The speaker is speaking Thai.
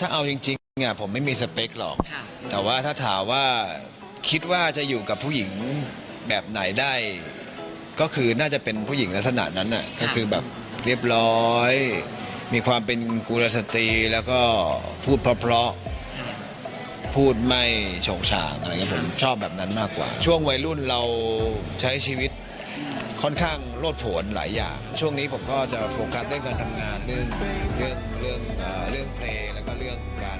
ถ้าเอาจริงๆอะผมไม่มีสเปคหรอก ค่ะ แต่ว่าถ้าถามว่าคิดว่าจะอยู่กับผู้หญิงแบบไหนได้ ก็คือน่าจะเป็นผู้หญิงลักษณะนั้นน่ะก็คือแบบเรียบร้อย มีความเป็นกุลสตรีแล้วก็พูดเพราะๆพูดไม่โฉงฉางอะไรเงี้ยผมชอบแบบนั้นมากกว่า ช่วงวัยรุ่นเราใช้ชีวิต ค่อนข้างโลดโผนหลายอย่าง ช่วงนี้ผมก็จะโฟกัสเรื่องการทำงานเรื่องเรื่องเรื่องเอ่อเรื่องเพลงแล้วก็เรื่องการ